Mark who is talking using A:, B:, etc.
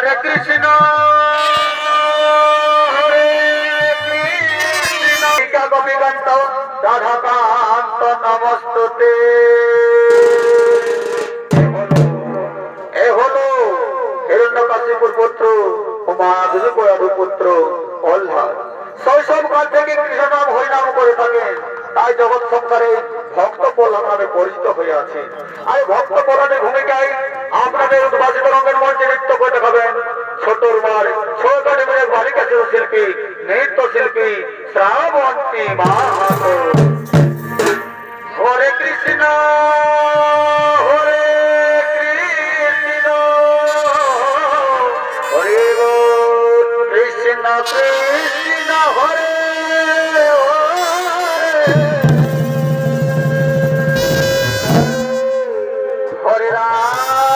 A: হরে কৃষ্ণ হরে কৃষ্ণ। গোপীকান্ত রাধাকান্ত নমস্তুতে। এ হলো হিরণ্যকাশিপুর পুত্র উমাধুর পুত্র অল্লাহ শৈশব কাল থেকে কৃষ্ণ নাম হরিনাম করে থাকেন। তাই জগৎ সংসারে ভক্ত নামে পরিচিত হয়ে আছে। আর ভক্ত প্রহ্লাদের ভূমিকায় আপনাদের উদ্ভাসিত রঙের মঞ্চে নৃত্য করে দেখাবেন ছোটর মার, ছোট ডিমের বালিকা শিল্পী নৃত্য শিল্পী শ্রাবন্তী মাহাতো হরে কৃষ্ণ হরে কৃষ্ণ, হরে Ah!